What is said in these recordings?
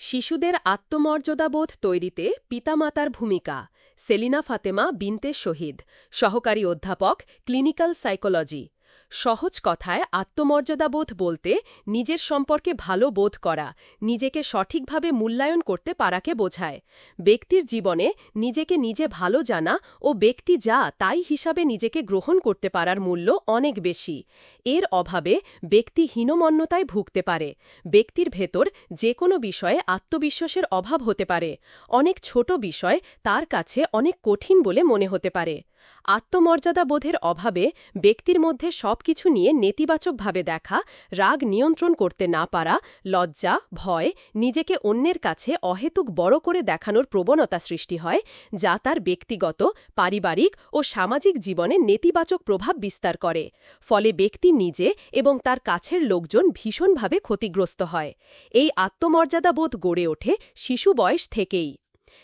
শিশুদের আত্মমর্যাদাবোধ তৈরিতে পিতামাতার ভূমিকা সেলিনা ফাতেমা বিনতে শহীদ সহকারী অধ্যাপক ক্লিনিক্যাল সাইকোলজি। সহজ কথায় আত্মমর্যাদাবোধ বলতে নিজের সম্পর্কে ভালো বোধ করা, নিজেকে সঠিকভাবে মূল্যায়ন করতে পারাকে বোঝায়। ব্যক্তির জীবনে নিজেকে নিজে ভালো জানা ও ব্যক্তি যা তাই হিসাবে নিজেকে গ্রহণ করতে পারার মূল্য অনেক বেশি। এর অভাবে ব্যক্তি হীনমন্যতায় ভুগতে পারে। ব্যক্তির ভেতর যে কোনো বিষয়ে আত্মবিশ্বাসের অভাব হতে পারে। অনেক ছোট বিষয় তার কাছে অনেক কঠিন বলে মনে হতে পারে। আত্মমর্যাদাবোধের অভাবে ব্যক্তির মধ্যে সবকিছু নিয়ে নেতিবাচকভাবে দেখা, রাগ নিয়ন্ত্রণ করতে না পারা, লজ্জা, ভয়, নিজেকে অন্যের কাছে অহেতুক বড় করে দেখানোর প্রবণতা সৃষ্টি হয়, যা তার ব্যক্তিগত, পারিবারিক ও সামাজিক জীবনে নেতিবাচক প্রভাব বিস্তার করে। ফলে ব্যক্তি নিজে এবং তার কাছের লোকজন ভীষণভাবে ক্ষতিগ্রস্ত হয়। এই আত্মমর্যাদাবোধ গড়ে ওঠে শিশু বয়স থেকেই।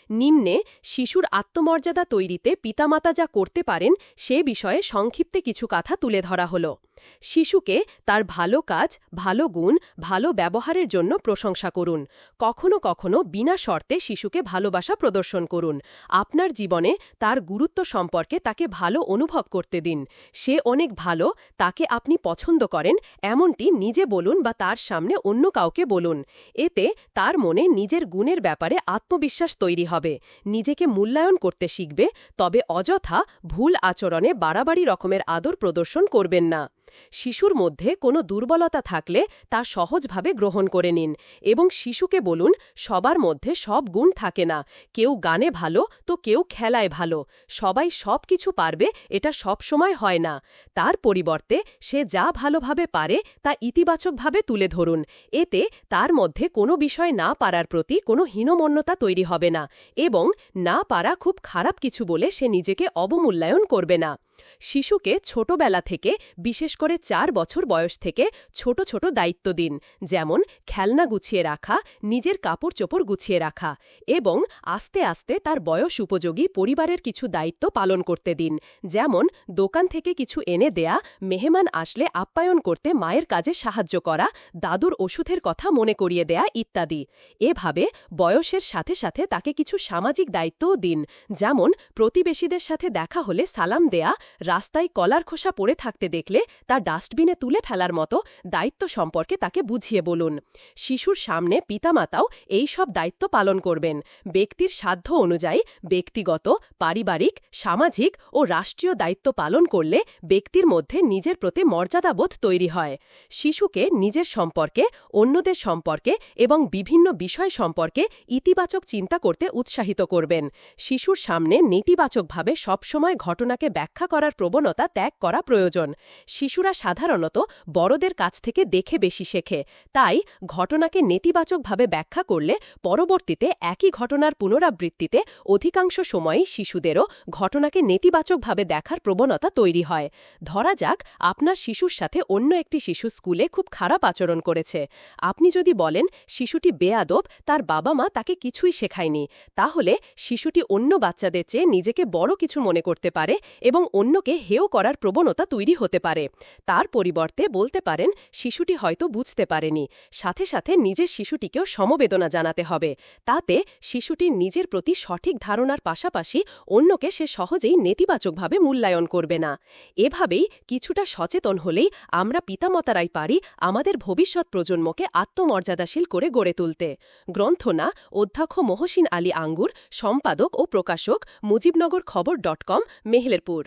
নিম্নে শিশুর আত্মমর্যাদা তৈরিতে পিতামাতা যা করতে পারেন সে বিষয়ে সংক্ষিপ্তে কিছু কথা তুলে ধরা হল। শিশুকে তার ভালো কাজ, ভালো গুণ, ভালো ব্যবহারের জন্য প্রশংসা করুন। কখনো কখনো বিনা শর্তে শিশুকে ভালোবাসা প্রদর্শন করুন। আপনার জীবনে তার গুরুত্ব সম্পর্কে তাকে ভালো অনুভব করতে দিন। সে অনেক ভালো, তাকে আপনি পছন্দ করেন, এমনটি নিজে বলুন বা তার সামনে অন্য কাউকে বলুন। এতে তার মনে নিজের গুণের ব্যাপারে আত্মবিশ্বাস তৈরি হবে। নিজেকে মূল্যায়ন করতে শিখবে, তবে অযথা ভুল আচরণে বাড়াবাড়ি রকমের আদর প্রদর্শন করবেন না। শিশুর মধ্যে কোনো দুর্বলতা থাকলে তা সহজভাবে গ্রহণ করে নিন এবং শিশুকে বলুন, সবার মধ্যে সব গুণ থাকে না। কেউ গানে ভালো, তো কেউ খেলায় ভালো। সবাই সব কিছু পারবে, এটা সব সময় হয় না। তার পরিবর্তে, সে যা ভালোভাবে পারে, তা ইতিবাচকভাবে তুলে ধরুন। এতে, তার মধ্যে কোনো বিষয় না পারার প্রতি কোনো হীনমন্যতা তৈরি হবে না এবং না পারা খুব খারাপ কিছু বলে সে নিজেকে অবমূল্যায়ন করবে না। শিশুকে ছোটবেলা থেকে, বিশেষ করে চার বছর বয়স থেকে, ছোট ছোট দায়িত্ব দিন, যেমন খেলনা গুছিয়ে রাখা, নিজের কাপড় চোপড় গুছিয়ে রাখা এবং আস্তে আস্তে তার বয়স উপযোগী পরিবারের কিছু দায়িত্ব পালন করতে দিন। যেমন দোকান থেকে কিছু এনে দেয়া, মেহমান আসলে আপ্যায়ন করতে মায়ের কাজে সাহায্য করা, দাদুর ওষুধের কথা মনে করিয়ে দেয়া ইত্যাদি। এভাবে বয়সের সাথে সাথে তাকে কিছু সামাজিক দায়িত্বও দিন, যেমন প্রতিবেশীদের সাথে দেখা হলে সালাম দেয়া রাস্তায় কলার খোসা পড়ে থাকতে দেখলে তা ডাস্টবিনে তুলে ফেলার মতো দায়িত্ব সম্পর্কে তাকে বুঝিয়ে বলুন। শিশুর সামনে পিতামাতাও এই সব দায়িত্ব পালন করবেন। ব্যক্তির সাধ্য অনুযায়ী ব্যক্তিগত, পারিবারিক, সামাজিক ও রাষ্ট্রীয় দায়িত্ব পালন করলে ব্যক্তির মধ্যে নিজের প্রতি মর্যাদাবোধ তৈরি হয়। শিশুকে নিজের সম্পর্কে, অন্যদের সম্পর্কে এবং বিভিন্ন বিষয় সম্পর্কে ইতিবাচক চিন্তা করতে উৎসাহিত করবেন। শিশুর সামনে নেতিবাচকভাবে সবসময় ঘটনাকে ব্যাখ্যা করার প্রবণতা ত্যাগ করা প্রয়োজন। শিশুরা সাধারণত বড়দের কাছ থেকে দেখে বেশি শেখে। তাই ঘটনাকে নেতিবাচকভাবে ব্যাখ্যা করলে পরবর্তীতে একই ঘটনার পুনরাবৃত্তিতে অধিকাংশ সময়ই শিশুদেরও ঘটনাকে নেতিবাচকভাবে দেখার প্রবণতা তৈরি হয়। ধরা যাক, আপনার শিশুর সাথে অন্য একটি শিশু স্কুলে খুব খারাপ আচরণ করেছে। আপনি যদি বলেন, শিশুটি বেয়াদব, তার বাবা মা তাকে কিছুই শেখায়নি। তাহলে শিশুটি অন্য বাচ্চাদের চেয়ে নিজেকে বড় কিছু মনে করতে পারে এবং অন্যকে হেয় করার প্রবণতা তৈরি হতে পারে। তার পরিবর্তে বলতে পারেন, শিশুটি হয়তো বুঝতে পারেনি। সাথে সাথে নিজের শিশুটিকেও সমবেদনা জানাতে হবে। তাতে শিশুটির নিজের প্রতি সঠিক ধারণার পাশাপাশি অন্যকে সে সহজেই নেতিবাচকভাবে মূল্যায়ন করবে না। এভাবেই কিছুটা সচেতন হলেই আমরা পিতামাতারাই পারি আমাদের ভবিষ্যৎ প্রজন্মকে আত্মমর্যাদাশীল করে গড়ে তুলতে। গ্রন্থনা, অধ্যক্ষ মহসিন আলী আঙ্গুর, সম্পাদক ও প্রকাশক মুজিবনগর খবর ডট কম, মেহেলেরপুর।